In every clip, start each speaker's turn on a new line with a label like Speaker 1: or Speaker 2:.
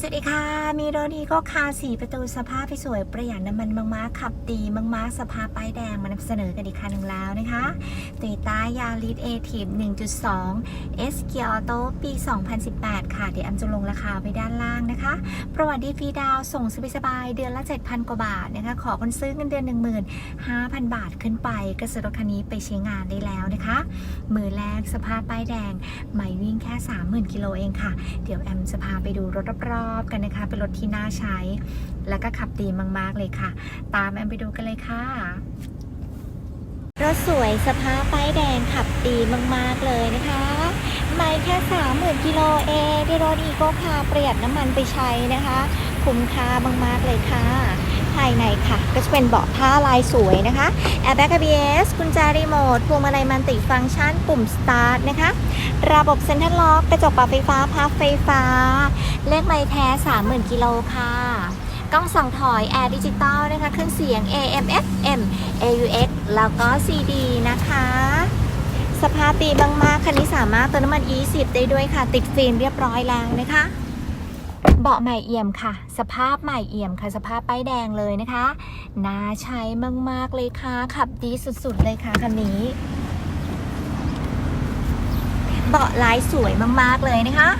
Speaker 1: สวัสดีค่ะ มีรถดีก็คาร์สีประตูสภาพที่สวยประหยัดน้ำมันมากๆขับดีมากๆสภาพป้ายแดงมานำเสนอกันอีกคันหนึ่งแล้วนะคะต o y ต้ายาริสเอทีฟ1.2 S Gear Auto ปี 2018 ค่ะ เดี๋ยวแอมจะลงราคาไว้ด้านล่างนะคะ ประวัติดีฟรีดาวส่งสบายๆเดือนละ 7,000 กว่าบาทนะคะ ขอคนซื้อเงินเดือน 15,000 บาทขึ้นไปก็ซื้อรถคันนี้ไปใช้งานได้แล้วนะคะ มือแรกสภาพป้ายแดงใหม่วิ่งแค่ 30,000กิโลเองค่ะ เดี๋ยวแอมจะพาไปดูรถรอบอบกันนะคะ เป็นรถที่น่าใช้ แล้วก็ขับดีมาก ๆ เลยค่ะ ตามแอมไปดูกันเลยค่ะรถสวยสภาพป้ายแดงขับดีมาก ๆ เลยนะคะ ไม่แค่ 30,000กิโลเองได้รถอีโก้คาประหยัดน้ำมันไปใช้นะคะ คุ้มค่ามาก ๆ เลยค่ะ ภายในค่ะ ก็จะเป็นเบาะผ้าลายสวยนะคะ Airbag ABS กุญแจรีโมทพวงมาลัยมันติฟังก์ชันปุ่ม Start นะคะ ระบบเซ็นทรัลล็อกกระจกปรับไฟฟ้าพับไฟฟ้า เลขไม้แท้ 30,000 กิโลค่ะกล้องส่องถอยแอร์ดิจิตอลนะคะเครื่องเสียง AM FM AUX แล้วก็ CD นะคะ สภาพดีมากๆ คันนี้สามารถเติมน้ำมัน E10 ได้ด้วยค่ะ ติดฟิล์มเรียบร้อยแล้วนะคะ เบาะใหม่เอี่ยมค่ะ สภาพใหม่เอี่ยมค่ะ สภาพป้ายแดงเลยนะคะ น่าใช้มาก ๆ เลยค่ะ ขับดีสุด ๆ เลยค่ะคันนี้ เบาะลายสวยมาก ๆ เลยนะคะ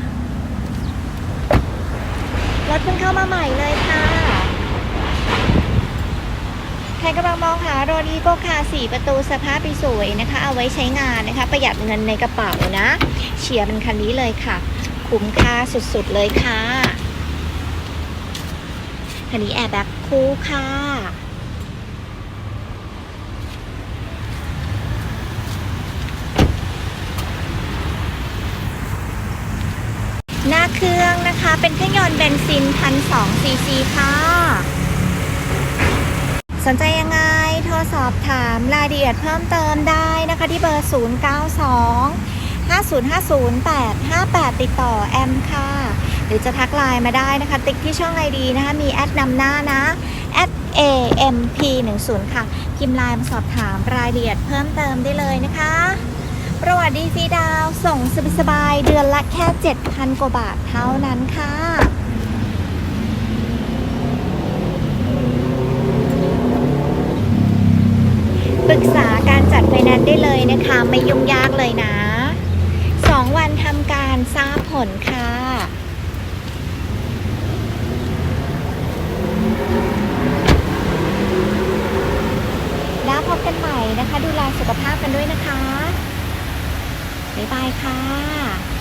Speaker 1: รถเพิ่งเข้ามาใหม่เลยค่ะ ใครกำลังมองหารถอีโกคาสี่ประตูสภาพสวยนะคะ เอาไว้ใช้งานนะคะ ประหยัดเงินในกระเป๋านะ เชียร์เป็นคันนี้เลยค่ะคุ้มค่าสุด ๆ เลยค่ะ คันนี้แอร์แบ็คคู่ค่ะ หน้าเครื่องนะคะเป็นเครื่องยนต์เบนซินพันสองซีซีค่ะ สนใจยังไงโทรสอบถามรายละเอียดเพิ่มเติมได้นะคะที่เบอร์ 092 5050 858 ติดต่อแอมค่ะ หรือจะทักไลน์มาได้นะคะ ติ๊กที่ช่องไอดีนะคะ มีแอดนำหน้านะแอด AMP10 ค่ะ พิมพ์ไลน์มาสอบถามรายละเอียดเพิ่มเติมได้เลยนะคะ ประวัติดีฟรีดาวส่งสบายๆเดือนละแค่ 7,000 กว่าบาทเท่านั้นค่ะปรึกษาการจัดไฟแนนซ์ได้เลยนะคะ ไม่ยุ่งยากเลยนะ 2 วันทำการทราบผลค่ะ แล้วพบกันใหม่ นะคะ ดูแลสุขภาพกันด้วยนะคะ บ๊ายบายค่ะ